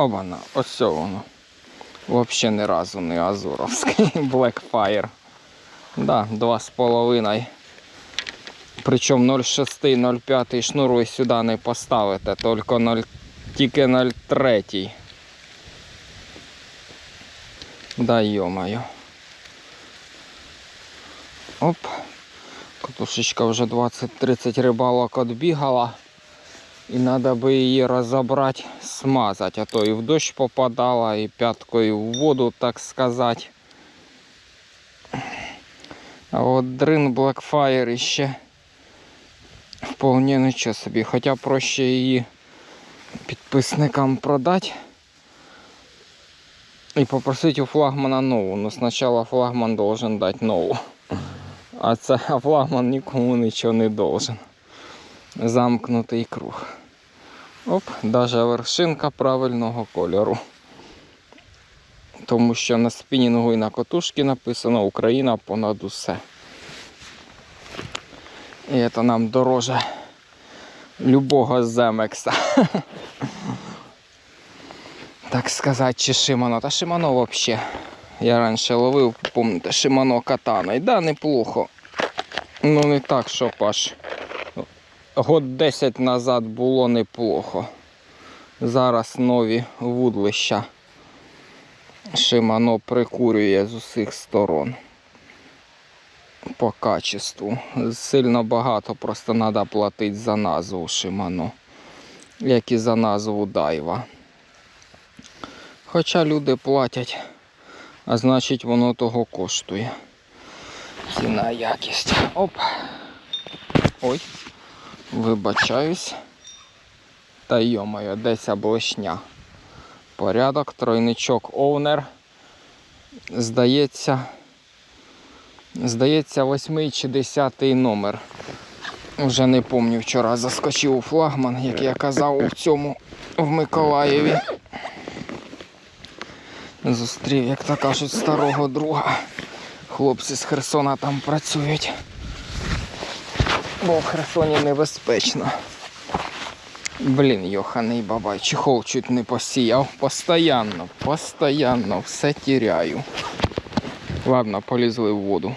Обана, ось воно. Взагалі ні разу не Азуровський. Blackfire. Да, 2,5. Причому 0,6, 0,5 шнур ви сюди не поставите, тільки 0, тільки 0,3. Да йо-моє. Оп. Катушечка вже 20-30 рибалок відбігала. І треба би її розібрати, смазати, а то і в дощ попадала, і п'яткою в воду, так сказати. А от Drin Blackfire іще вполне нічого собі. Хоча проще її підписникам продати і попросити у флагмана нову. Ну спочатку флагман должен дати нову. А це флагман нікому нічого не должен. Замкнутий круг. Оп, даже вершинка правильного кольору. Тому що на спінінгу і на котушці написано Україна понад усе. І це нам дороже любого земекса. Так сказати, чи Шимано. Та Шимано взагалі. Я раніше ловив, пам'ятаєте, Шимано катана. І да, неплохо. Ну не так, щоб аж год 10 назад було неплохо. Зараз нові вудлища. Шимано прикурює з усіх сторон. По качеству. Сильно багато просто треба платити за назву Шимано. Як і за назву Дайва. Хоча люди платять, а значить воно того коштує. Ціна якість. Оп. Ой. Вибачаюсь. Та йомаю, десь блешня. Порядок, тройничок овнер. Здається. Здається, восьмий чи десятий номер. Вже не пам'ятаю, вчора заскочив у флагман, як я казав у цьому в Миколаєві. Зустрів, як то кажуть, старого друга. Хлопці з Херсона там працюють. Бо в Херсоні небезпечно. Блін, йоханий бабай, чехол чуть не посіяв. Постоянно, постоянно все тіряю. Ладно, полізли в воду.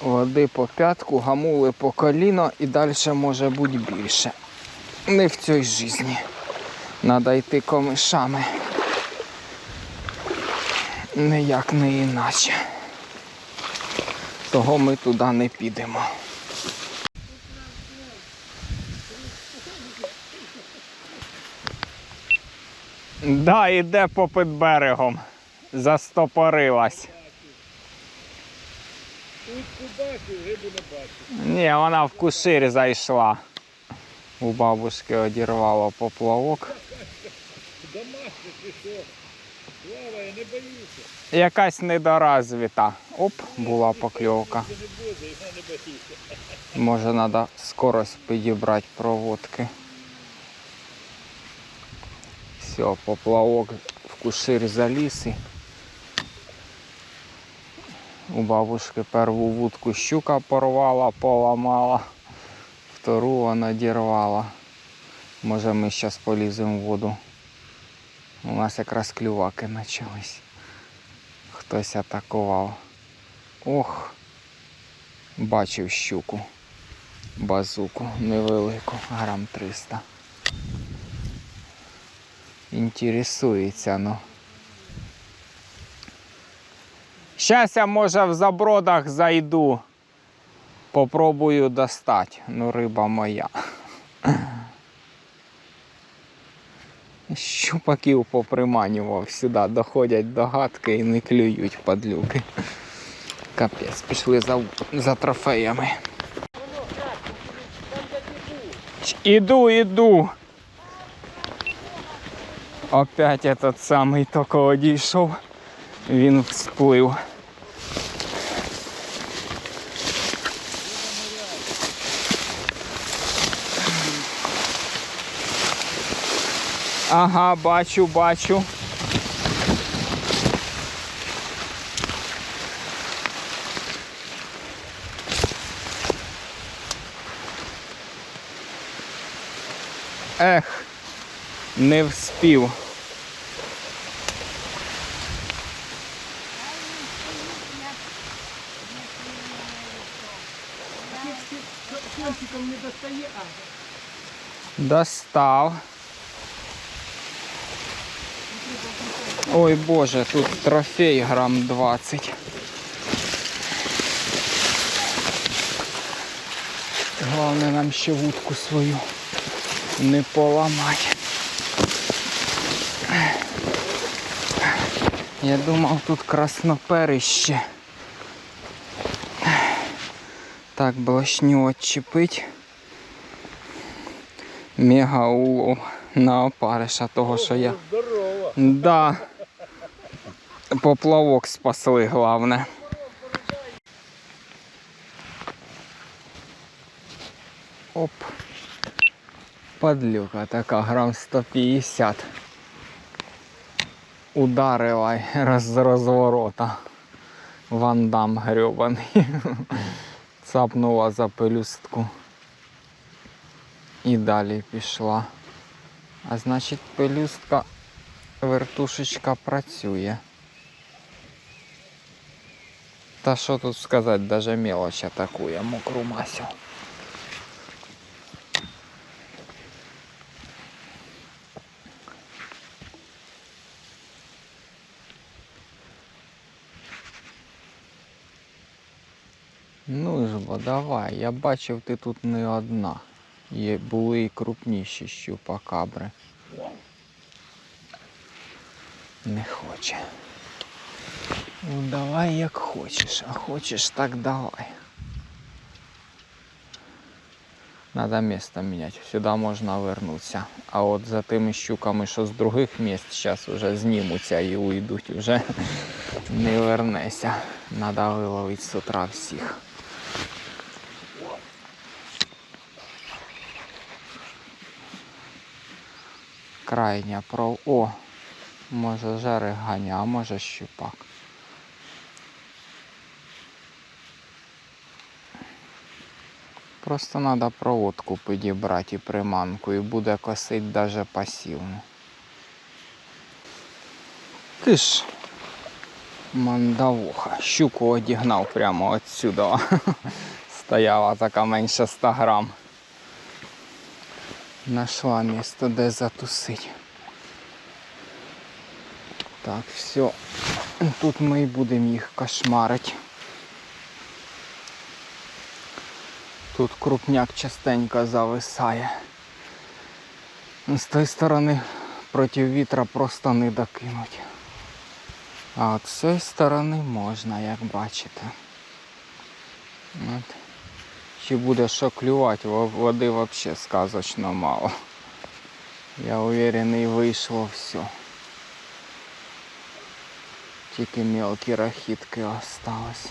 Води по п'ятку, гамули по коліно і далі може бути більше. Не в цій житті. Надо йти комишами. Ніяк не іначе. Того ми туди не підемо. Да, іде попід берегом. Застопорилась. Ні, вона в кушир зайшла. У бабушки одірвало поплавок. Якась недоразвита. Оп, була покльовка. Може треба скорость підібрати проводки. Все, поплавок в кушир заліз. У бабушки перву вудку щука порвала, поламала, втору вона дірвала. Може ми зараз поліземо в воду. У нас якраз клюваки почались. Хтось атакував. Ох, бачив щуку. Базуку невелику, грам 300. Інтересується, ну. Щас я може в забродах зайду. Попробую достати. Ну, риба моя. Щупаків поприманював сюди, доходять до гадки і не клюють падлюки. Капець, пішли за, за трофеями. Іду, іду. Опять этот самий тільки одійшов, він всплив. Ага, бачу, бачу. Ех, не вспів. Достав. Ой боже, тут трофей грам 20. Головне нам ще вудку свою не поламати. Я думав тут красноперище. Так, блошню отчепить. Мега улов на опариша того, що я. здорово. Да. Поплавок спасли, головне. Оп. Подлюка така, грам 150. Ударила й роз з розворота. Вандам грьобаний. Цапнула за пелюстку. І далі пішла. А значить, пелюстка, вертушечка працює. Та що тут сказати, даже мелочь атакує мокру масю. Ну ж бо давай, я бачив, ти тут не одна. Є, були і крупніші щупакабри. Не хоче. Ну давай як хочеш, а хочеш так давай. Надо место менять. Сюда можна вернутися. А от за тими щуками, що з других місць, зараз вже знімуться і уйдуть, вже не вернешся. Надо виловити з утра всіх. Крайня про. О! Може жереганя, а може щупак. Просто треба проводку підібрати і приманку і буде косить даже пасивно. Ти ж мандавуха. Щуку одігнав прямо отсюда. Стояла така менше 100 грам. Нашла місто, де затусить. Так, все. Тут ми і будемо їх кошмарити. Тут крупняк частенько зависає. З тої сторони проти вітра просто не докинуть. А з цієї сторони можна, як бачите. От. Чи буде що клювати, води взагалі сказочно мало. Я уверений, вийшло все. Тільки мелкі рахітки осталось.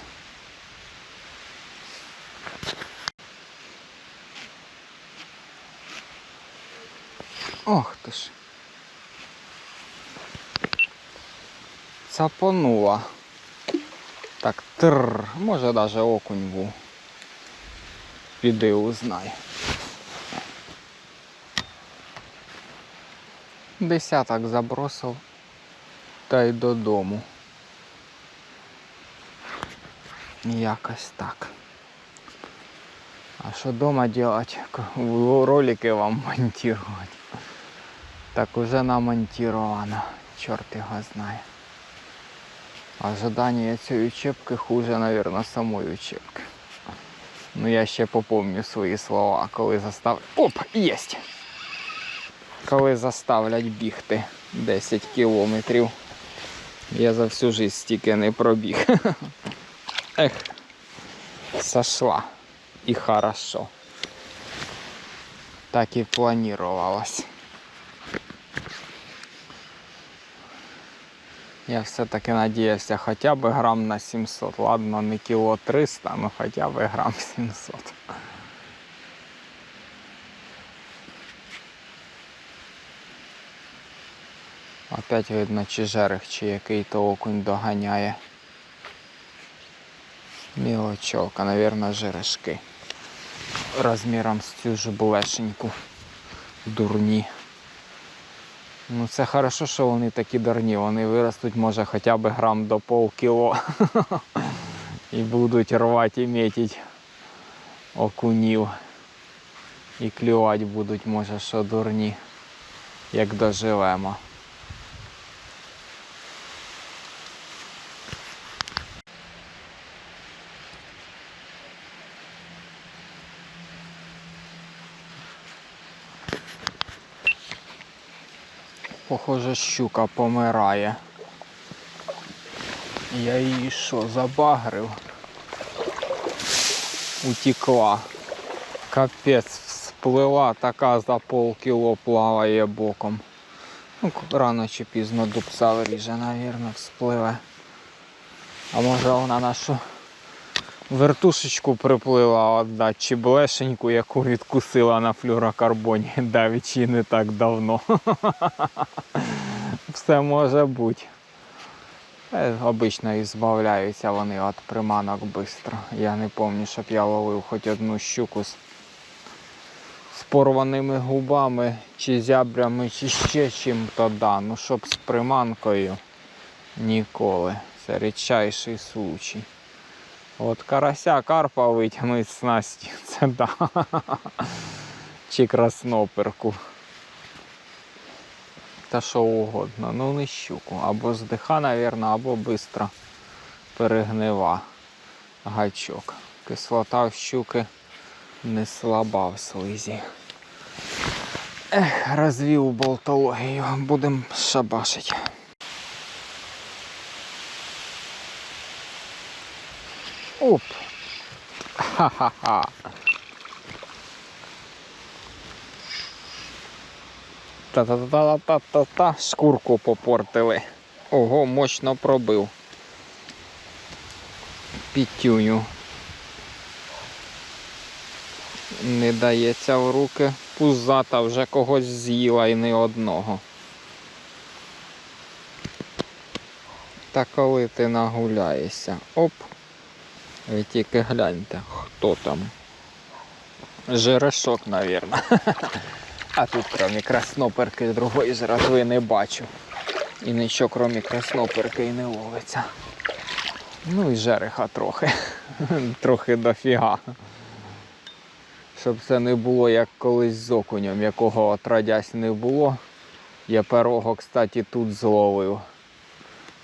Ох ти ж. Цапонула. Так, тр, може даже окунь був. Піди узнай. Десяток забросив та й додому. Якось так. А що дома делать? Ролики вам монтировать. Так уже намонтировано. Чорт його знає. Ожидання цієї учебки хуже, наверное, самої учебки. Ну я ще попомню свої слова, коли застав... Оп, єсть! Коли заставлять бігти 10 кілометрів. Я за всю жизнь стільки не пробіг. Ех, сошла. І хорошо. Так і планувалось. Я все-таки надіявся хоча б грам на 700. Ладно, не кіло 300, але хоча б грам 700. Опять видно, чи жерех, чи який то окунь доганяє. Мілочовка, навірно, жерешки. Розміром з цю ж булешеньку. Дурні. Ну це хорошо, що вони такі дурні. Вони виростуть, може, хоча б грам до полкіло. І будуть рвати і метить окунів. І клювати будуть, може, що дурні, як доживемо. Похоже, щука помирає. Я її що, забагрив? Утекла. Капець, всплила така за полкіло плаває боком. Ну, рано чи пізно дубця вріже, навірно, вспливе. А може вона нашу вертушечку приплила віддати, чи блешеньку, яку відкусила на флюрокарбоні, давічи не так давно. Все може бути. Е, Обично і збавляються вони від приманок швидко. Я не пам'ятаю, щоб я ловив хоч одну щуку з, з порваними губами, чи зябрями, чи ще чим-то да. Ну щоб з приманкою ніколи. Це рідчайший случай. От карася карпа витягнуть з снасті, це да. Чи красноперку. Та що угодно, ну не щуку. Або здиха, навірно, або бистро перегнива гачок. Кислота в щуки не слаба в слизі. Ех, розвів болтологію, будемо шабашить. Оп! Ха-ха-ха! Та-та-та-та-та-та-та. Шкурку попортили. Ого, мощно пробив. Пітюню. Не дається в руки. Пузата вже когось з'їла і не одного. Та коли ти нагуляєшся. Оп. Ви тільки гляньте, хто там. Жерешок, навірно. А тут кроме красноперки другої жратви не бачу. І нічого кроме красноперки і не ловиться. Ну і жереха трохи. трохи дофіга. Щоб це не було як колись з окунем, якого отродясь не було. Я перого, кстати, тут зловив.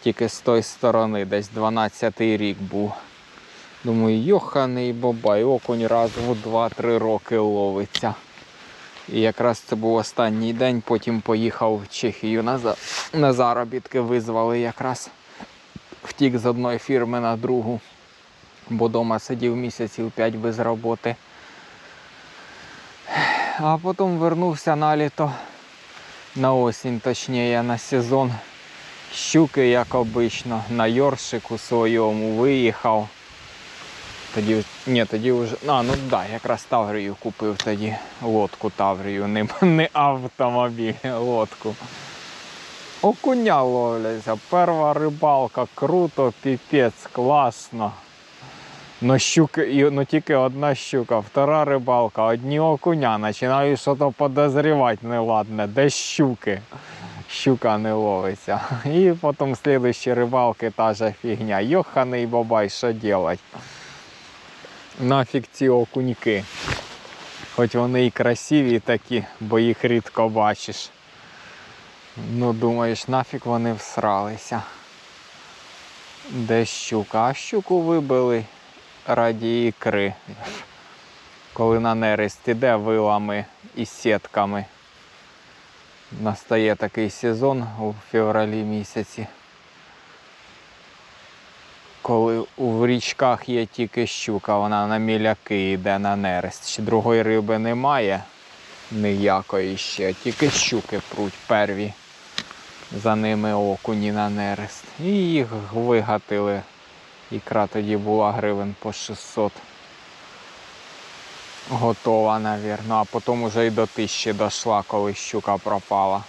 Тільки з тої сторони, десь 12-й рік був. Думаю, йоханий бабай, окунь раз в 2-3 роки ловиться. І якраз це був останній день, потім поїхав в Чехію на, за... на заробітки, визвали якраз. Втік з одної фірми на другу, бо вдома сидів місяців 5 без роботи. А потім вернувся на літо, на осінь, точніше, на сезон. Щуки, як обично, на Йоршику своєму виїхав. Тоді, ні, тоді вже. А, ну да, якраз Таврію купив тоді. Лодку Таврію, не, не автомобіль, лодку. Окуня ловляться. Перша рибалка, круто, піпець, класно. Но щуки, ну тільки одна щука, втора рибалка, одні окуня. Починаю щось подозрівати неладне, де щуки. Щука не ловиться. І потім слідущі рибалки та же фігня. Йоханий бабай, що делать? Нафіг ці окуньки. Хоч вони і красиві такі, бо їх рідко бачиш. Ну, думаєш, нафіг вони всралися. Де щука? А щуку вибили раді ікри. Коли на нерест іде вилами і сітками. Настає такий сезон у февралі місяці коли у річках є тільки щука, вона на міляки йде на нерест. Ще другої риби немає ніякої ще, тільки щуки пруть перві. За ними окуні на нерест. І їх вигатили. Ікра тоді була гривень по 600. Готова, навірно, а потім уже й до тисячі дійшла, коли щука пропала.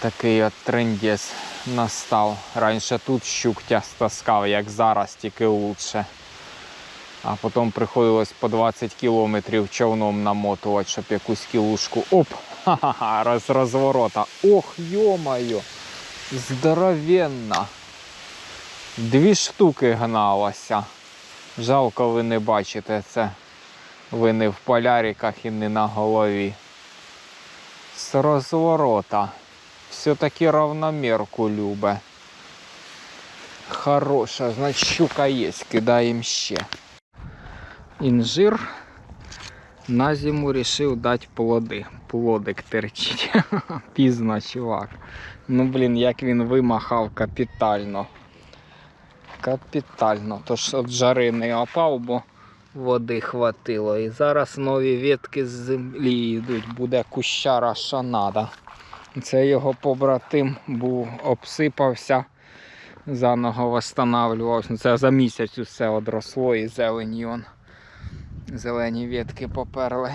Такий от трендець настав. Раніше тут щук тястаскав, як зараз, тільки лучше. А потім приходилось по 20 кілометрів човном намотувати, щоб якусь кілушку. Оп! Ха-ха-ха, роз розворота. Ох, йо-моє! Здоровенна. Дві штуки гналося. Жалко, ви не бачите це. Ви не в поляриках і не на голові. З розворота. Все-таки равномірку любе. Хороша, значить щука є, кидаємо ще. Інжир на зиму рішив дати плоди. Плодик терчить. Пізно, чувак. Ну блін, як він вимахав капітально. Капітально. Тож от жари не опав, бо води хватило. І зараз нові ветки з землі йдуть. Буде кущара шанада. Це його побратим був, обсипався, заново восстанавливався. Ну, Це за місяць усе одросло і зелені он. Зелені ветки поперли.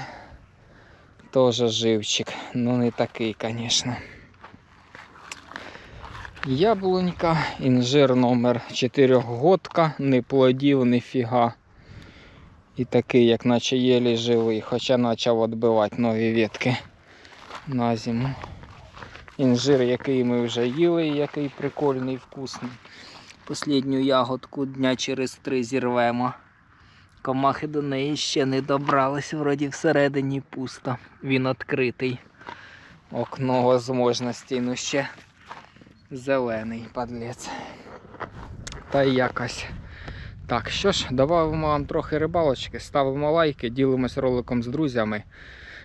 Тоже живчик. Ну не такий, звісно. Яблунька, інжир номер 4 годка, не плодів, ні фіга. І такий, як наче єлі живий, хоча почав відбивати нові ветки на зиму. Інжир, який ми вже їли, який прикольний, вкусний. Послідню ягодку дня через три зірвемо. Комахи до неї ще не добрались, вроді всередині пусто. Він відкритий. Окно можливостей, ну ще зелений подлець. Та якось. Так, що ж, добавимо вам трохи рибалочки, ставимо лайки, ділимось роликом з друзями.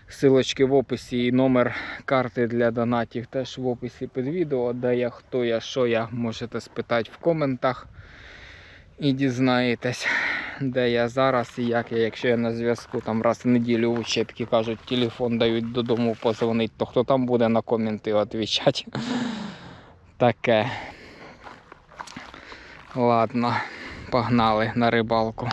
Силочки в описі і номер карти для донатів теж в описі під відео. Де я, хто я, що я, можете спитати в коментах. І дізнаєтесь, де я зараз і як я, якщо я на зв'язку там раз в неділю в учебки кажуть, телефон дають додому позвонити, то хто там буде на коменти відповідати. Таке. Ладно, погнали на рибалку.